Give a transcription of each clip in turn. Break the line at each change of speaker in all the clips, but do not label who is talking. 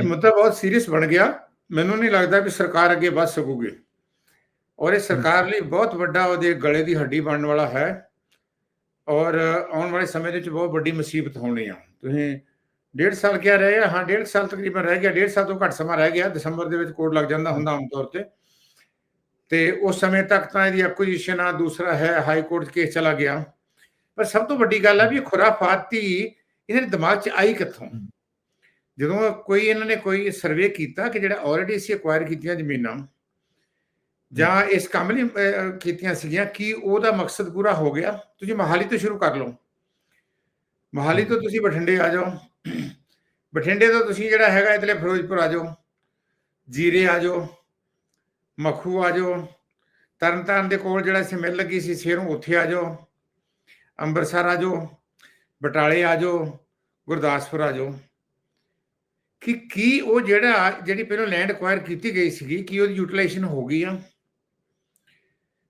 ਇਹ ਮੁੱਦਾ ਬਹੁਤ ਸੀਰੀਅਸ ਬਣ ਗਿਆ। ਮੈਨੂੰ ਨਹੀਂ ਲੱਗਦਾ ਕਿ ਸਰਕਾਰ ਅੱਗੇ ਵੱਧ ਸਕੂਗੀ। ਔਰ ਇਹ ਸਰਕਾਰ ਲਈ ਬਹੁਤ ਵੱਡਾ ਉਹਦੇ ਗਲੇ ਦੀ ਹੱਡੀ ਬਣਨ ਵਾਲਾ ਹੈ। ਔਰ ਆਉਣ ਵਾਲੇ ਸਮੇਂ ਦੇ ਵਿੱਚ ਬਹੁਤ ਵੱਡੀ ਮੁਸੀਬਤ ਹੋਣੀ ਆ। ਤੁਸੀਂ ਡੇਢ ਸਾਲ ਕਿਆ ਰਹਿ ਗਿਆ। ਹਾਂ, ਡੇਢ ਸਾਲ ਤਕਰੀਬਨ ਰਹਿ ਗਿਆ। ਡੇਢ ਸਾਲ ਤੋਂ ਘੱਟ ਸਮਾਂ ਰਹਿ ਗਿਆ। ਦਸੰਬਰ ਦੇ ਵਿੱਚ ਕੋਡ ਲੱਗ ਜਾਂਦਾ ਹੁੰਦਾ ਆਮ ਤੌਰ ਤੇ। ਤੇ ਉਸ ਸਮੇਂ ਤੱਕ ਤਾਂ ਇਹਦੀ ਐਕੁਜੀਸ਼ਨ ਆ, ਦੂਸਰਾ ਹੈ ਹਾਈ ਕੋਰਟ ਕੇਸ ਚਲਾ ਗਿਆ। ਪਰ ਸਭ ਤੋਂ ਵੱਡੀ ਗੱਲ ਆ ਵੀ ਇਹ ਖੁਰਾਫਾਤੀ ਇਹਨਾਂ ਦਿਮਾਗ 'ਚ ਆਈ ਕਿੱਥੋਂ? ਜਦੋਂ ਕੋਈ ਇਹਨਾਂ ਨੇ ਕੋਈ ਸਰਵੇ ਕੀਤਾ ਕਿ ਜਿਹੜਾ ਆਲਰੇਡੀ ਸੀ ਐਕਵਾਇਰ ਕੀਤੀਆਂ ਜ਼ਮੀਨਾਂ ਜਾਂ ਇਸ ਕੰਮ ਲਈ ਕੀਤੀਆਂ ਸੀਗੀਆਂ ਕੀ ਉਹਦਾ ਮਕਸਦ ਪੂਰਾ ਹੋ ਗਿਆ ਤੁਸੀਂ ਮਹਾਲੀ ਤੋਂ ਸ਼ੁਰੂ ਕਰ ਲਓ। ਮਹਾਲੀ ਤੋਂ ਤੁਸੀਂ ਬਠਿੰਡੇ ਆ ਜਾਓ। ਬਠਿੰਡੇ ਤੋਂ ਤੁਸੀਂ ਜਿਹੜਾ ਹੈਗਾ ਇਤਲੇ ਫਿਰੋਜ਼ਪੁਰ ਆ ਜਾਓ ਜੀਰੇ ਆ ਜਾਓ ਮਖੂ ਆ ਜਾਓ ਤਰਨਤਾਰਨ ਦੇ ਕੋਲ ਜਿਹੜਾ ਸੀ ਮਿਲ ਲੱਗੀ ਸੀ ਸ਼ੇਰੋਂ ਉੱਥੇ ਆ ਜਾਓ ਅੰਮ੍ਰਿਤਸਰ ਆ ਜਾਓ ਬਟਾਲੇ ਆ ਜਾਓ ਗੁਰਦਾਸਪੁਰ ਆ ਜਾਓ। ਕਿ ਕੀ ਉਹ ਜਿਹੜਾ ਜਿਹੜੀ ਪਹਿਲਾਂ ਲੈਂਡ ਅਕਵਾਇਰ ਕੀਤੀ ਗਈ ਸੀਗੀ, ਕੀ ਉਹਦੀ ਯੂਟਿਲਾਈਜੇਸ਼ਨ ਹੋ ਗਈ ਆ?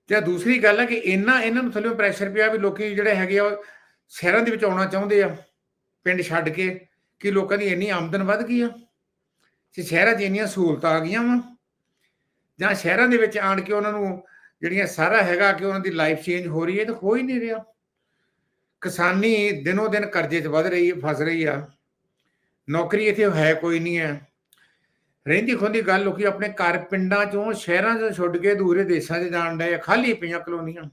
ਤੇ ਦੂਸਰੀ ਗੱਲ ਹੈ ਕਿ ਇੰਨਾ ਇਹਨਾਂ ਨੂੰ ਥੱਲੇ ਪ੍ਰੈਸ਼ਰ ਪਿਆ ਵੀ ਲੋਕੀ ਜਿਹੜੇ ਹੈਗੇ ਆ, ਉਹ ਸ਼ਹਿਰਾਂ ਦੇ ਵਿੱਚ ਆਉਣਾ ਚਾਹੁੰਦੇ ਆ, ਪਿੰਡ ਛੱਡ ਕੇ, ਕਿ ਲੋਕਾਂ ਦੀ ਇੰਨੀ ਆਮਦਨ ਵੱਧ ਗਈ ਆ? ਕਿ ਸ਼ਹਿਰਾਂ 'ਚ ਇੰਨੀਆਂ ਸਹੂਲਤਾਂ ਆ ਗਈਆਂ ਵਾ? ਜਾਂ ਸ਼ਹਿਰਾਂ ਦੇ ਵਿੱਚ ਆਣ ਕੇ ਉਹਨਾਂ ਨੂੰ ਜਿਹੜੀਆਂ ਸਾਰਾ ਹੈਗਾ ਕਿ ਉਹਨਾਂ ਦੀ ਲਾਈਫ ਚੇਂਜ ਹੋ ਰਹੀ ਹੈ ਤਾਂ ਹੋ ਹੀ ਨਹੀਂ ਰਿਹਾ। ਕਿਸਾਨੀ ਦਿਨੋ ਦਿਨ ਕਰਜ਼ੇ 'ਚ ਵੱਧ ਰਹੀ ਹੈ ਫਸ ਰਹੀ ਆ। ਨੌਕਰੀ ਇੱਥੇ ਹੈ ਕੋਈ ਨਹੀਂ ਹੈ। ਰਹਿੰਦੀ ਖੁੰਦੀ ਗੱਲ ਲੋਕੀ ਆਪਣੇ ਘਰ ਪਿੰਡਾਂ ਚੋਂ ਸ਼ਹਿਰਾਂ ਚੋਂ ਛੁੱਟ ਕੇ ਦੂਰੇ ਦੇਸ਼ਾਂ 'ਚ ਜਾਣ ਡਏ ਖਾਲੀ ਪਈਆਂ ਕਲੋਨੀਆਂ।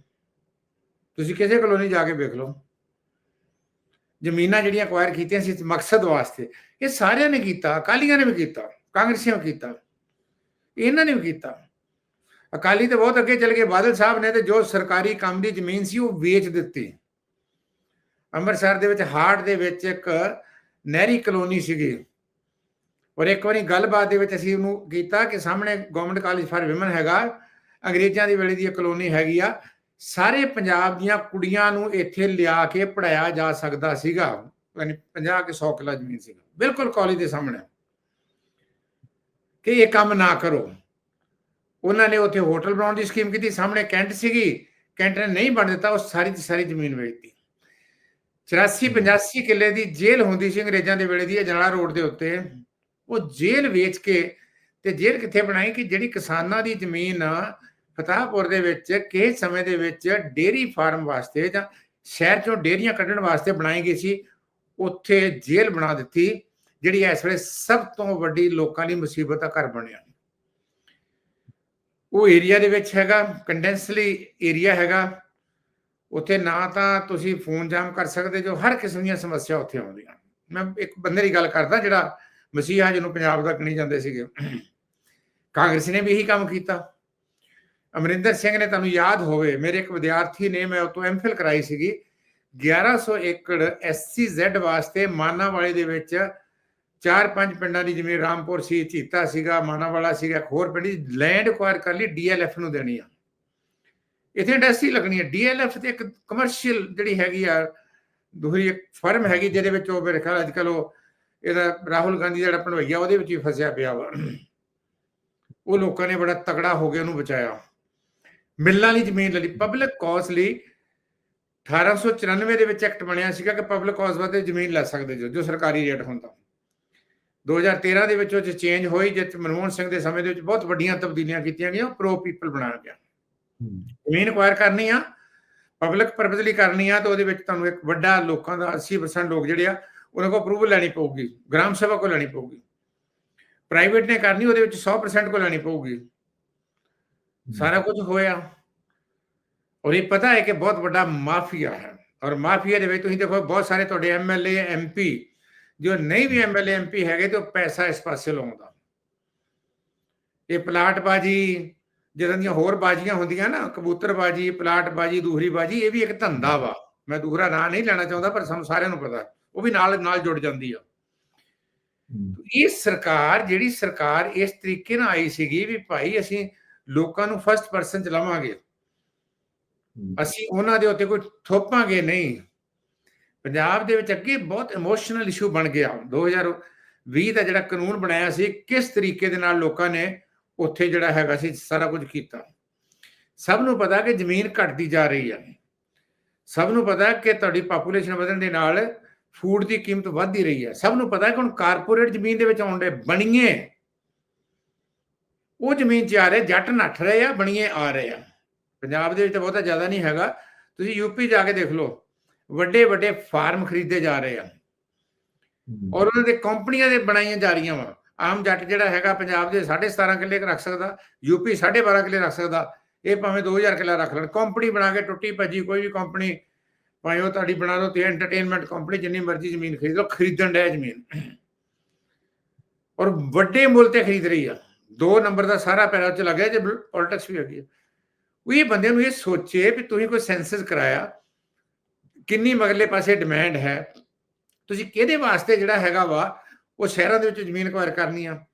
ਤੁਸੀਂ ਕਿਸੇ ਕਲੋਨੀ ਜਾ ਕੇ ਵੇਖ ਲਓ। ਜ਼ਮੀਨਾਂ ਜਿਹੜੀਆਂ ਅਕਵਾਇਰ ਕੀਤੀਆਂ ਸੀ ਮਕਸਦ ਵਾਸਤੇ, ਇਹ ਸਾਰਿਆਂ ਨੇ ਕੀਤਾ, ਅਕਾਲੀਆਂ ਨੇ ਵੀ ਕੀਤਾ, ਕਾਂਗਰਸੀਆਂ ਨੇ ਕੀਤਾ, ਇਹਨਾਂ ਨੇ ਵੀ ਕੀਤਾ। ਅਕਾਲੀ ਤੇ ਬਹੁਤ ਅੱਗੇ ਚਲ ਗਏ, ਬਾਦਲ ਸਾਹਿਬ ਨੇ ਤੇ ਜੋ ਸਰਕਾਰੀ ਕੰਮ ਦੀ ਜ਼ਮੀਨ ਸੀ ਉਹ ਵੇਚ ਦਿੱਤੀ। ਅੰਮ੍ਰਿਤਸਰ ਦੇ ਵਿੱਚ ਹਾਰਟ ਦੇ ਵਿੱਚ ਇੱਕ ਨਹਿਰੀ ਕਲੋਨੀ ਸੀਗੀ। ਔਰ ਇੱਕ ਵਾਰੀ ਗੱਲਬਾਤ ਦੇ ਵਿੱਚ ਅਸੀਂ ਉਹਨੂੰ ਕੀਤਾ ਕਿ ਸਾਹਮਣੇ ਗਵਰਨਮੈਂਟ ਕਾਲਜ ਫਾਰ ਵਿਮਨ ਹੈਗਾ, ਅੰਗਰੇਜ਼ਾਂ ਦੀ ਵੇਲੇ ਦੀ ਇਹ ਕਲੋਨੀ ਹੈਗੀ ਆ। ਸਾਰੇ ਪੰਜਾਬ ਦੀਆਂ ਕੁੜੀਆਂ ਨੂੰ ਇੱਥੇ ਲਿਆ ਕੇ ਪੜਾਇਆ ਜਾ ਸਕਦਾ ਸੀਗਾ। ਯਾਨੀ 50 ਕਿ 100 ਕਿਲਾ ਜ਼ਮੀਨ ਸੀਗਾ। ਬਿਲਕੁਲ ਕਾਲਜ ਦੇ ਸਾਹਮਣੇ। ਕਿ ਇਹ ਕੰਮ ਨਾ ਕਰੋ। ਉਹਨਾਂ ਨੇ ਉੱਥੇ ਹੋਟਲ ਬਣਾਉਣ ਦੀ ਸਕੀਮ ਕੀਤੀ। ਸਾਹਮਣੇ ਕੈਂਟ ਸੀਗੀ। ਕੈਂਟ ਨੇ ਨਹੀਂ ਬਣ ਦਿੱਤਾ। ਉਹ ਸਾਰੀ ਦੀ ਸਾਰੀ ਜ਼ਮੀਨ ਵੇਚਤੀ। 84 85 ਕਿੱਲੇ ਦੀ ਜੇਲ੍ਹ ਹੁੰਦੀ ਸੀ ਅੰਗਰੇਜ਼ਾਂ ਦੇ ਵੇਲੇ ਦੀ ਅਜਨਾਲਾ ਰੋਡ ਦੇ ਉੱਤੇ। ਉਹ ਜੇਲ੍ਹ ਵੇਚ ਕੇ ਤੇ ਜੇਲ੍ਹ ਕਿੱਥੇ ਬਣਾਈ ਕਿ ਜਿਹੜੀ ਕਿਸਾਨਾਂ ਦੀ ਜ਼ਮੀਨ ਫਤਾਹਪੁਰ ਦੇ ਵਿੱਚ ਕਿਸੇ ਸਮੇਂ ਦੇ ਵਿੱਚ ਡੇਰੀ ਫਾਰਮ ਵਾਸਤੇ ਜਾਂ ਸ਼ਹਿਰ ਚੋਂ ਡੇਰੀਆਂ ਕੱਢਣ ਵਾਸਤੇ ਬਣਾਈ ਗਈ ਸੀ ਉੱਥੇ ਜੇਲ੍ਹ ਬਣਾ ਦਿੱਤੀ ਜਿਹੜੀ ਇਸ ਵੇਲੇ ਸਭ ਤੋਂ ਵੱਡੀ ਲੋਕਾਂ ਲਈ ਮੁਸੀਬਤ ਦਾ ਘਰ ਬਣਿਆ। ਉਹ ਏਰੀਆ ਦੇ ਵਿੱਚ ਹੈਗਾ ਕੰਡੈਂਸਲੀ ਏਰੀਆ ਹੈਗਾ ਉੱਥੇ ਨਾ ਤਾਂ ਤੁਸੀਂ ਫੋਨ ਜਾਮ ਕਰ ਸਕਦੇ ਜੋ ਹਰ ਕਿਸਮ ਦੀਆਂ ਸਮੱਸਿਆ ਉੱਥੇ ਆਉਂਦੀਆਂ। ਮੈਂ ਇੱਕ ਬੰਦੇ ਦੀ ਗੱਲ ਕਰਦਾ ਜਿਹੜਾ ਮਸੀਹਾ ਜਿਹਨੂੰ ਪੰਜਾਬ ਤੱਕ ਨਹੀਂ ਜਾਂਦੇ ਸੀਗੇ। ਕਾਂਗਰਸ ਨੇ ਵੀ ਇਹੀ ਕੰਮ ਕੀਤਾ। ਅਮਰਿੰਦਰ ਸਿੰਘ ਨੇ ਤੁਹਾਨੂੰ ਯਾਦ ਹੋਵੇ, ਮੇਰੇ ਇੱਕ ਵਿਦਿਆਰਥੀ ਨੇ ਮੈਂ ਉਤੋਂ ਐਮਫਿਲ ਕਰਾਈ ਸੀਗੀ। 1100 ਏਕੜ ਐਸਸੀਜ਼ੈਡ ਵਾਸਤੇ ਮਾਨਾਵਾਲੇ ਦੇ ਵਿੱਚ ਚਾਰ ਪੰਜ ਪਿੰਡਾਂ ਦੀ ਜਿਵੇਂ ਰਾਮਪੁਰ ਸੀ, ਚੀਤਾ ਸੀਗਾ, ਮਾਨਾਵਾਲਾ ਸੀਗਾ, ਇੱਕ ਹੋਰ ਪਿੰਡ ਦੀ ਲੈਂਡ ਅਕਵਾਇਰ ਕਰ ਲਈ ਡੀਐਲਐਫ ਨੂੰ ਦੇਣੀ ਆ। ਇੱਥੇ ਇੰਡਸਟਰੀ ਲੱਗਣੀ ਹੈ ਡੀਐਲਐਫ ਤੇ ਇੱਕ ਕਮਰਸ਼ੀਅਲ ਜਿਹੜੀ ਹੈਗੀ ਆ ਦੂਰੀ ਇੱਕ ਫਰਮ ਹੈਗੀ ਜਿਹਦੇ ਵਿੱਚ ਉਹ ਮੇਰੇ ਖਿਆਲ ਅੱਜ ਕੱਲ ਉਹ ਇਹਦਾ ਰਾਹੁਲ ਗਾਂਧੀ ਜਿਹੜਾ ਭਣਵਈਆ ਉਹਦੇ ਵਿੱਚ ਵੀ ਫਸਿਆ ਪਿਆ ਵਾ। ਉਹ ਲੋਕਾਂ ਨੇ ਬੜਾ ਤਕੜਾ ਹੋ ਕੇ ਉਹਨੂੰ ਬਚਾਇਆ। ਮਿੱਲਾਂ ਲਈ ਜ਼ਮੀਨ ਲਈ। ਪਬਲਿਕ ਕਾਜ਼ ਲਈ 1894 ਦੇ ਵਿੱਚ ਐਕਟ ਬਣਿਆ ਸੀਗਾ ਕਿ ਪਬਲਿਕ ਕਾਜ਼ ਵਾਸਤੇ ਜ਼ਮੀਨ ਲੈ ਸਕਦੇ ਜੋ ਜੋ ਸਰਕਾਰੀ ਰੇਟ ਹੁੰਦਾ। 2013 ਦੇ ਵਿੱਚ ਉਹ ਚੇਂਜ ਹੋਈ, ਜਿੱਥੇ ਮਨਮੋਹਨ ਸਿੰਘ ਦੇ ਸਮੇਂ ਦੇ ਵਿੱਚ ਬਹੁਤ ਵੱਡੀਆਂ ਤਬਦੀਲੀਆਂ ਕੀਤੀਆਂ ਗਈਆਂ ਪ੍ਰੋ ਪੀਪਲ ਬਣਾਇਆ ਗਿਆ। ਜ਼ਮੀਨ ਅਕਵਾਇਰ ਕਰਨੀ ਆ ਪਬਲਿਕ ਪਰਪਸ ਲਈ ਕਰਨੀ ਆ ਤਾਂ ਉਹਦੇ ਵਿੱਚ ਤੁਹਾਨੂੰ ਇੱਕ ਵੱਡਾ ਲੋਕਾਂ ਦਾ 80% ਲੋਕ ਜਿਹੜੇ ਆ ਉਹਨਾਂ ਕੋਲ ਅਪਰੂਵਲ ਲੈਣੀ ਪਊਗੀ ਗ੍ਰਾਮ ਸਭਾ ਕੋਲ ਲੈਣੀ ਪਊਗੀ। ਪ੍ਰਾਈਵੇਟ ਨੇ ਕਰਨੀ ਉਹਦੇ ਵਿੱਚ 100% ਕੋਲ ਲੈਣੀ ਪਊਗੀ। ਸਾਰਾ ਕੁਝ ਹੋਇਆ। ਔਰ ਇਹ ਪਤਾ ਹੈ ਕਿ ਬਹੁਤ ਵੱਡਾ ਮਾਫੀਆ ਹੈ। ਔਰ ਮਾਫੀਆ ਦੇ ਵਿੱਚ ਤੁਸੀਂ ਦੇਖੋ ਬਹੁਤ ਸਾਰੇ ਤੁਹਾਡੇ ਐਮਐਲਏ ਐਮਪੀ ਜੋ ਨਹੀਂ ਵੀ ਐਮਐਲਏ ਐਮਪੀ ਹੈਗੇ ਤੇ ਉਹ ਪੈਸਾ ਇਸ ਪਾਸੇ ਲਾਉਂਦਾ। ਇਹ ਪਲਾਟ ਬਾਜੀ ਜਦੋਂ ਦੀਆਂ ਹੋਰ ਬਾਜੀਆਂ ਹੁੰਦੀਆਂ ਨਾ ਕਬੂਤਰ ਬਾਜੀ ਪਲਾਟ ਬਾਜੀ ਦੂਹਰੀ ਬਾਜੀ ਇਹ ਵੀ ਇੱਕ ਧੰਦਾ ਵਾ। ਮੈਂ ਦੂਹਰਾ ਨਾਂ ਨਹੀਂ ਲੈਣਾ ਚਾਹੁੰਦਾ ਪਰ ਸਾਨੂੰ ਸਾਰਿਆਂ ਨੂੰ ਪਤਾ। ਉਹ ਵੀ ਨਾਲ ਨਾਲ ਜੁੜ ਜਾਂਦੀ ਆ। ਇਹ ਸਰਕਾਰ ਜਿਹੜੀ ਸਰਕਾਰ ਇਸ ਤਰੀਕੇ ਨਾਲ ਆਈ ਸੀਗੀ ਵੀ ਭਾਈ ਅਸੀਂ ਲੋਕਾਂ ਨੂੰ ਫਸਟ ਪਰਸਨ ਚ ਲਾਵਾਂਗੇ ਅਸੀਂ ਉਹਨਾਂ ਦੇ ਉੱਤੇ ਕੋਈ ਥੋਪਾਂਗੇ ਨਹੀਂ। ਪੰਜਾਬ ਦੇ ਵਿੱਚ ਅੱਗੇ ਬਹੁਤ ਇਮੋਸ਼ਨਲ ਇਸ਼ੂ ਬਣ ਗਿਆ। 2020 ਦਾ ਜਿਹੜਾ ਕਾਨੂੰਨ ਬਣਾਇਆ ਸੀ ਕਿਸ ਤਰੀਕੇ ਦੇ ਨਾਲ ਲੋਕਾਂ ਨੇ ਉੱਥੇ ਜਿਹੜਾ ਹੈਗਾ ਸੀ ਸਾਰਾ ਕੁਝ ਕੀਤਾ। ਸਭ ਨੂੰ ਪਤਾ ਕਿ ਜ਼ਮੀਨ ਘਟਦੀ ਜਾ ਰਹੀ ਹੈ। ਸਭ ਨੂੰ ਪਤਾ ਕਿ ਤੁਹਾਡੀ ਪੋਪੂਲੇਸ਼ਨ ਵਧਣ ਦੇ ਨਾਲ ਫੂਡ ਦੀ ਕੀਮਤ ਵੱਧ ਹੀ ਰਹੀ ਹੈ। ਸਭ ਨੂੰ ਪਤਾ ਕਿ ਹੁਣ ਕਾਰਪੋਰੇਟ ਜ਼ਮੀਨ ਦੇ ਵਿੱਚ ਆਉਂਦੇ ਬਣੀਏ ਉਹ ਜ਼ਮੀਨ 'ਚ ਆ ਰਹੇ ਜੱਟ ਨੱਠ ਰਹੇ ਆ ਬਣੀਏ ਆ ਰਹੇ ਆ। ਪੰਜਾਬ ਦੇ ਵਿੱਚ ਤਾਂ ਬਹੁਤਾ ਜ਼ਿਆਦਾ ਨਹੀਂ ਹੈਗਾ। ਤੁਸੀਂ ਯੂਪੀ ਜਾ ਕੇ ਦੇਖ ਲਓ ਵੱਡੇ ਵੱਡੇ ਫਾਰਮ ਖਰੀਦੇ ਜਾ ਰਹੇ ਆ। ਔਰ ਉਹਨਾਂ ਦੇ ਕੰਪਨੀਆਂ ਦੇ ਬਣਾਈਆਂ ਜਾ ਰਹੀਆਂ ਵਾ। ਆਮ ਜੱਟ ਜਿਹੜਾ ਹੈਗਾ ਪੰਜਾਬ ਦੇ 17.5 ਕਿੱਲੇ ਰੱਖ ਸਕਦਾ ਯੂਪੀ 12.5 ਕਿੱਲੇ ਰੱਖ ਸਕਦਾ, ਇਹ ਭਾਵੇਂ 2000 ਕਿੱਲਾ ਰੱਖ ਲੈਣ। ਕੰਪਨੀ ਬਣਾ ਕੇ ਟੁੱਟੀ ਭੱਜੀ, ਕੋਈ ਵੀ ਕੰਪਨੀ ਭਾਵੇਂ ਉਹ ਤੁਹਾਡੀ ਬਣਾ ਲਓ, ਤੇ ਐਂਟਰਟੇਨਮੈਂਟ ਕੰਪਨੀ ਜਿੰਨੀ ਮਰਜ਼ੀ ਜ਼ਮੀਨ ਖਰੀਦ ਲਓ, ਖਰੀਦਣ ਡਿਆ ਜ਼ਮੀਨ। ਔਰ ਵੱਡੇ ਮੁੱਲ ਤੇ ਖਰੀਦ ਰਹੀ ਆ। ਦੋ ਨੰਬਰ ਦਾ ਸਾਰਾ ਪੈਰਾ ਚ ਲੱਗਿਆ ਜੇ ਪੋਲਿਟਿਕਸ ਵੀ ਹੈਗੀ ਉਹ ਇਹ ਬੰਦੇ ਨੂੰ ਇਹ ਸੋਚੇ ਵੀ ਤੁਸੀਂ ਕੋਈ ਸੈਂਸਸ ਕਰਾਇਆ, ਕਿੰਨੀ ਮਗਲੇ ਪਾਸੇ ਡਿਮਾਂਡ ਹੈ, ਤੁਸੀਂ ਕਿਹਦੇ ਵਾਸਤੇ ਜਿਹੜਾ ਹੈਗਾ ਵਾ ਉਹ ਸ਼ਹਿਰਾਂ ਦੇ ਵਿੱਚ ਜ਼ਮੀਨ ਅਕਵਾਇਰ ਕਰਨੀ ਆ।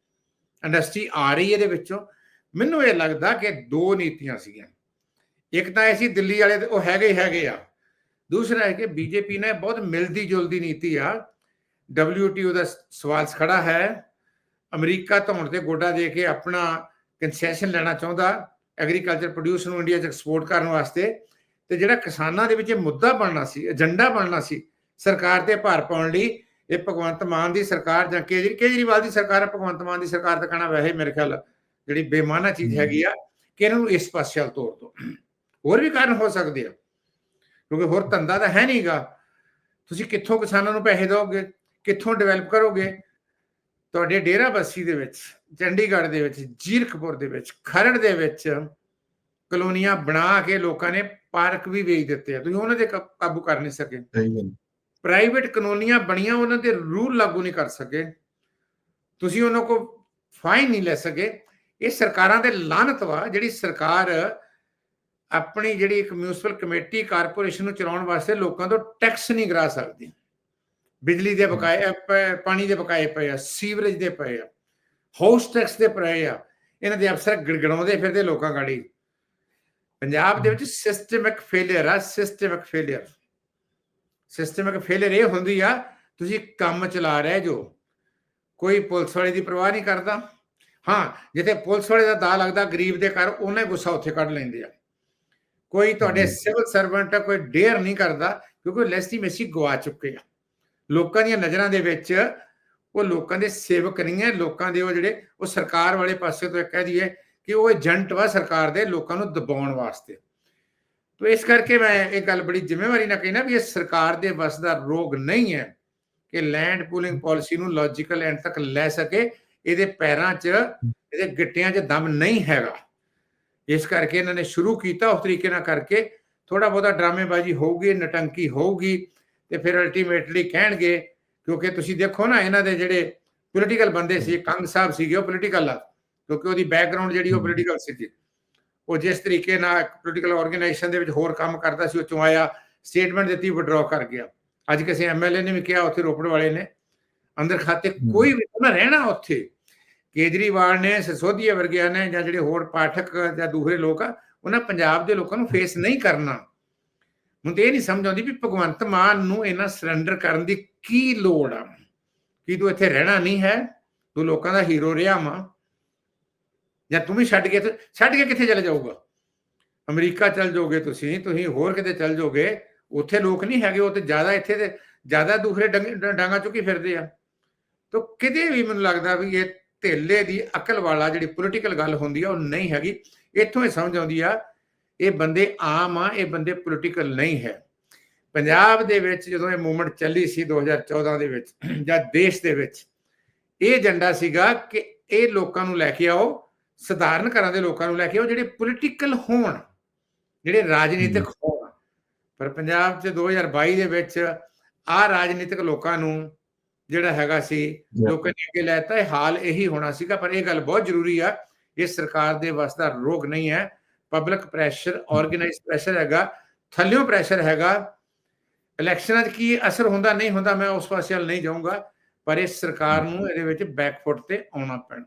ਇੰਡਸਟਰੀ ਆ ਰਹੀ ਇਹਦੇ ਵਿੱਚੋਂ। ਮੈਨੂੰ ਇਹ ਲੱਗਦਾ ਕਿ ਦੋ ਨੀਤੀਆਂ ਸੀਗੀਆਂ। ਇੱਕ ਤਾਂ ਐਸੀ ਦਿੱਲੀ ਵਾਲੇ ਉਹ ਹੈਗੇ ਹੈਗੇ ਆ। ਦੂਸਰਾ ਹੈ ਕਿ ਬੀਜੇਪੀ ਨੇ ਬਹੁਤ ਮਿਲਦੀ ਜੁਲਦੀ ਨੀਤੀ ਆ। WTO ਦਾ ਸਵਾਲ ਖੜਾ ਹੈ। ਅਮਰੀਕਾ ਧੌਣ ਤੇ ਗੋਡਾ ਦੇ ਕੇ ਆਪਣਾ ਕੰਸੈਸ਼ਨ ਲੈਣਾ ਚਾਹੁੰਦਾ। ਐਗਰੀਕਲਚਰ ਪ੍ਰੋਡਿਊਸ ਨੂੰ ਇੰਡੀਆ 'ਚ ਐਕਸਪੋਰਟ ਕਰਨ ਵਾਸਤੇ। ਤੇ ਜਿਹੜਾ ਕਿਸਾਨਾਂ ਦੇ ਵਿੱਚ ਇਹ ਮੁੱਦਾ ਬਣਨਾ ਸੀ ਏਜੰਡਾ ਬਣਨਾ ਸੀ, ਸਰਕਾਰ ਤੇ ਭਾਰ ਪਾਉਣ ਲਈ ਇਹ ਭਗਵੰਤ ਮਾਨ ਦੀ ਸਰਕਾਰ ਜਾਂ ਕੇਜਰੀਵਾਲ ਦੀ ਸਰਕਾਰ ਭਗਵੰਤ ਮਾਨ ਦੀ ਸਰਕਾਰ ਦਾ ਕਹਣਾ ਵੈਸੇ ਮੇਰੇ ਖਿਆਲ ਜਿਹੜੀ ਬੇਮਾਨਾ ਚੀਜ਼ ਹੈਗੀ ਆ ਕਿ ਇਹਨਾਂ ਨੂੰ ਇਸ ਪਾਸੇ ਵੱਲ ਤੋੜ ਦੋ। ਹੋਰ ਵੀ ਕਾਰਨ ਹੋ ਸਕਦੇ ਆ ਕਿਉਂਕਿ ਹੋਰ ਧੰਦਾ ਤਾਂ ਹੈ ਨਹੀਂਗਾ। ਤੁਸੀਂ ਕਿੱਥੋਂ ਕਿਸਾਨਾਂ ਨੂੰ ਪੈਸੇ ਦੋਗੇ ਕਿੱਥੋਂ ਡਿਵੈਲਪ ਕਰੋਗੇ? ਤੁਹਾਡੇ ਡੇਰਾ ਬੱਸੀ ਦੇ ਵਿੱਚ ਚੰਡੀਗੜ੍ਹ ਦੇ ਵਿੱਚ ਜੀਰਕਪੁਰ ਦੇ ਵਿੱਚ ਖਰੜ ਦੇ ਵਿੱਚ ਕਲੋਨੀਆਂ ਬਣਾ ਕੇ ਲੋਕਾਂ ਨੇ ਪਾਰਕ ਵੀ ਵੇਚ ਦਿੱਤੇ ਆ। ਤੁਸੀਂ ਉਹਨਾਂ ਤੇ ਕਾਬੂ ਕਰ ਨਹੀਂ ਸਕੇ। ਪ੍ਰਾਈਵੇਟ ਕਲੋਨੀਆਂ ਬਣੀਆਂ ਉਹਨਾਂ ਤੇ ਰੂਲ ਲਾਗੂ ਨਹੀਂ ਕਰ ਸਕੇ। ਤੁਸੀਂ ਉਹਨਾਂ ਕੋ ਫਾਈਨ ਨਹੀਂ ਲੈ ਸਕੇ। ਇਹ ਸਰਕਾਰਾਂ ਦੇ ਲਾਨਤ ਵਾ ਜਿਹੜੀ ਸਰਕਾਰ ਆਪਣੀ ਜਿਹੜੀ ਇੱਕ ਮਿਊਨਿਸਪਲ ਕਮੇਟੀ ਕਾਰਪੋਰੇਸ਼ਨ ਨੂੰ ਚਲਾਉਣ ਵਾਸਤੇ ਲੋਕਾਂ ਤੋਂ ਟੈਕਸ ਨਹੀਂ ਕਰਾ ਸਕਦੀ। ਬਿਜਲੀ ਦੇ ਬਕਾਏ ਪਾਣੀ ਦੇ ਬਕਾਏ ਪਏ ਆ ਸੀਵਰੇਜ ਦੇ ਪਏ ਆ ਹਾਊਸ ਟੈਕਸ ਦੇ ਪਏ ਆ ਇਹਨਾਂ ਦੇ ਅਫਸਰ ਗੜਗੜਾਉਂਦੇ ਫਿਰਦੇ ਲੋਕਾਂ ਗਾੜੀ। ਪੰਜਾਬ ਦੇ ਵਿੱਚ ਸਿਸਟਮਿਕ ਫੇਲਿਅਰ ਆ ਸਿਸਟਮਿਕ ਫੇਲਿਅਰ ਸਿਸਟਮਿਕ ਫੇਲਿਅਰ ਇਹ ਹੁੰਦੀ ਆ ਤੁਸੀਂ ਕੰਮ ਚਲਾ ਰਹੇ ਜੋ। ਕੋਈ ਪੁਲਿਸ ਵਾਲੇ ਦੀ ਪਰਵਾਹ ਨਹੀਂ ਕਰਦਾ। ਹਾਂ ਜਿੱਥੇ ਪੁਲਿਸ ਵਾਲੇ ਦਾ ਦਾ ਲੱਗਦਾ ਗਰੀਬ ਦੇ ਘਰ ਉਹਨੇ ਗੁੱਸਾ ਉੱਥੇ ਕੱਢ ਲੈਂਦੇ ਆ। ਕੋਈ ਤੁਹਾਡੇ ਸਿਵਲ ਸਰਵੈਂਟ ਕੋਈ ਡੇਅਰ ਨਹੀਂ ਕਰਦਾ ਕਿਉਂਕਿ ਲੈਸਟੀਮੇਸੀ ਗਵਾ ਚੁੱਕੇ ਆ। ਲੋਕਾਂ ਦੀਆਂ ਨਜ਼ਰਾਂ ਦੇ ਵਿੱਚ ਉਹ ਲੋਕਾਂ ਦੇ ਸੇਵਕ ਨਹੀਂ ਹੈ ਲੋਕਾਂ ਦੇ ਉਹ ਜਿਹੜੇ ਉਹ ਸਰਕਾਰ ਵਾਲੇ ਪਾਸੇ ਤੋਂ ਕਹਿ ਦਈਏ ਕਿ ਉਹ ਏਜੰਟ ਵਾ ਸਰਕਾਰ ਦੇ ਲੋਕਾਂ ਨੂੰ ਦਬਾਉਣ ਵਾਸਤੇ। ਤੋ ਇਸ ਕਰਕੇ ਮੈਂ ਇਹ ਗੱਲ ਬੜੀ ਜ਼ਿੰਮੇਵਾਰੀ ਨਾਲ ਕਹਿਣਾ ਵੀ ਇਹ ਸਰਕਾਰ ਦੇ ਵਸ ਦਾ ਰੋਗ ਨਹੀਂ ਹੈ ਕਿ ਲੈਂਡ ਪੂਲਿੰਗ ਪਾਲਿਸੀ ਨੂੰ ਲੌਜੀਕਲ ਐਂਡ ਤੱਕ ਲੈ ਸਕੇ ਇਹਦੇ ਪੈਰਾਂ 'ਚ ਇਹਦੇ ਗਿੱਟਿਆਂ 'ਚ ਦਮ ਨਹੀਂ ਹੈਗਾ। ਇਸ ਕਰਕੇ ਇਹਨਾਂ ਨੇ ਸ਼ੁਰੂ ਕੀਤਾ ਉਸ ਤਰੀਕੇ ਨਾਲ ਕਰਕੇ ਥੋੜਾ ਬਹੁਤਾ ਡਰਾਮੇਬਾਜ਼ੀ ਹੋਊਗੀ ਨਟੰਕੀ ਹੋਊਗੀ ਤੇ ਫਿਰ ਅਲਟੀਮੇਟਲੀ ਕਹਿਣਗੇ ਕਿਉਂਕਿ ਤੁਸੀਂ ਦੇਖੋ ਨਾ ਇਹਨਾਂ ਦੇ ਜਿਹੜੇ ਪੋਲੀਟੀਕਲ ਬੰਦੇ ਸੀ ਕੰਗ ਸਾਹਿਬ ਸੀਗੇ ਉਹ ਪੋਲੀਟੀਕਲ ਆ ਕਿਉਂਕਿ ਉਹਦੀ ਬੈਕਗ੍ਰਾਉਂਡ ਜਿਹੜੀ ਉਹ ਪੋਲੀਟੀਕਲ ਸੀ ਉਹ ਜਿਸ ਤਰੀਕੇ ਨਾਲ ਪੋਲੀਟੀਕਲ ਆਰਗੇਨਾਈਜੇਸ਼ਨ ਦੇ ਵਿੱਚ ਹੋਰ ਕੰਮ ਕਰਦਾ ਸੀ ਉਹ ਚੋਂ ਆਇਆ ਸਟੇਟਮੈਂਟ ਦਿੱਤੀ ਵਿਡਰਾ ਕਰ ਗਿਆ। ਅੱਜ ਕਿਸੇ ਐਮਐਲਏ ਨੇ ਵੀ ਕਿਹਾ ਉੱਥੇ ਰੋਪੜ ਵਾਲੇ ਨੇ। ਅੰਦਰ ਖਾਤੇ ਕੋਈ ਵੀ ਨਾ ਰਹਿਣਾ ਉੱਥੇ। ਕੇਜਰੀਵਾਲ ਨੇ ਸਸੋਦੀਆ ਵਰਗਿਆਂ ਨੇ ਜਾਂ ਜਿਹੜੇ ਹੋਰ ਪਾਠਕ ਜਾਂ ਦੂਸਰੇ ਲੋਕ ਆ ਉਹਨਾਂ ਪੰਜਾਬ ਦੇ ਲੋਕਾਂ ਨੂੰ ਫੇਸ ਨਹੀਂ ਕਰਨਾ। ਮੈਨੂੰ ਤੇ ਇਹ ਨਹੀਂ ਸਮਝ ਆਉਂਦੀ ਵੀ ਭਗਵੰਤ ਮਾਨ ਨੂੰ ਇਹਨਾਂ ਸਰੈਂਡਰ ਕਰਨ ਦੀ ਕੀ ਲੋੜ ਆ? ਕੀ ਤੂੰ ਇੱਥੇ ਰਹਿਣਾ ਨਹੀਂ ਹੈ? ਤੂੰ ਲੋਕਾਂ ਦਾ ਹੀਰੋ ਰਿਹਾ ਵਾ। ਜਾਂ ਤੂੰ ਵੀ ਛੱਡ ਕੇ ਛੱਡ ਕੇ ਕਿੱਥੇ ਚਲੇ ਜਾਊਗਾ? ਅਮਰੀਕਾ ਚਲ ਜਾਓਗੇ ਤੁਸੀਂ ਤੁਸੀਂ ਹੋਰ ਕਿਤੇ ਚਲ ਜਾਓਗੇ, ਉੱਥੇ ਲੋਕ ਨਹੀਂ ਹੈਗੇ, ਉਹ ਤੇ ਜ਼ਿਆਦਾ ਇੱਥੇ ਤੇ ਜ਼ਿਆਦਾ ਦੂਸਰੇ ਡਾਂਗਾ ਚੁੱਕੀ ਫਿਰਦੇ ਆ? ਤਾਂ ਕਿਤੇ ਵੀ ਮੈਨੂੰ ਲੱਗਦਾ ਵੀ ਇਹ ਧੇਲੇ ਦੀ ਅਕਲ ਵਾਲਾ ਜਿਹੜੀ ਪੋਲੀਟੀਕਲ ਗੱਲ ਹੁੰਦੀ ਆ, ਉਹ ਨਹੀਂ ਹੈਗੀ। ਇੱਥੋਂ ਹੀ ਸਮਝ ਆਉਂਦੀ ਆ, ਇਹ ਬੰਦੇ ਆਮ ਆ, ਇਹ ਬੰਦੇ ਪੋਲੀਟੀਕਲ ਨਹੀਂ ਹੈ। ਪੰਜਾਬ ਦੇ ਵਿੱਚ ਜਦੋਂ ਇਹ ਮੂਵਮੈਂਟ ਚੱਲੀ ਸੀ 2014 ਦੇ ਵਿੱਚ, ਜਾਂ ਦੇਸ਼ ਦੇ ਵਿੱਚ, ਇਹ ਏਜੰਡਾ ਸੀਗਾ ਕਿ ਇਹ ਲੋਕਾਂ ਨੂੰ ਲੈ ਕੇ ਆਓ ਸਧਾਰਨ ਘਰਾਂ ਦੇ ਲੋਕਾਂ ਨੂੰ ਲੈ ਕੇ ਆਓ ਜਿਹੜੇ ਪੋਲੀਟੀਕਲ ਹੋਣ ਜਿਹੜੇ ਰਾਜਨੀਤਿਕ ਹੋਣ ਪਰ ਪੰਜਾਬ 'ਚ 2022 ਦੇ ਵਿੱਚ ਆ ਰਾਜਨੀਤਿਕ ਲੋਕਾਂ ਨੂੰ ਜਿਹੜਾ ਹੈਗਾ ਸੀ ਲੋਕਾਂ ਨੇ ਅੱਗੇ ਲੈਤਾ ਇਹ ਹਾਲ ਇਹੀ ਹੋਣਾ ਸੀਗਾ ਪਰ ਇਹ ਗੱਲ ਬਹੁਤ ਜ਼ਰੂਰੀ ਆ ਇਹ ਸਰਕਾਰ ਦੇ ਵਸ ਦਾ ਰੋਗ ਨਹੀਂ ਹੈ ਪਬਲਿਕ ਪ੍ਰੈਸ਼ਰ ਆਰਗੇਨਾਈਜ਼ ਪ੍ਰੈਸ਼ਰ ਹੈਗਾ ਥੱਲਿਓਂ ਪ੍ਰੈਸ਼ਰ ਹੈਗਾ ਇਲੈਕਸ਼ਨਾਂ 'ਚ ਕੀ ਅਸਰ ਹੁੰਦਾ ਨਹੀਂ ਹੁੰਦਾ ਮੈਂ ਉਸ ਪਾਸੇ ਵੱਲ ਨਹੀਂ ਜਾਊਂਗਾ ਪਰ ਇਸ ਸਰਕਾਰ ਨੂੰ ਇਹਦੇ ਵਿੱਚ ਬੈਕਫੁੱਟ ਤੇ ਆਉਣਾ ਪੈਣਾ।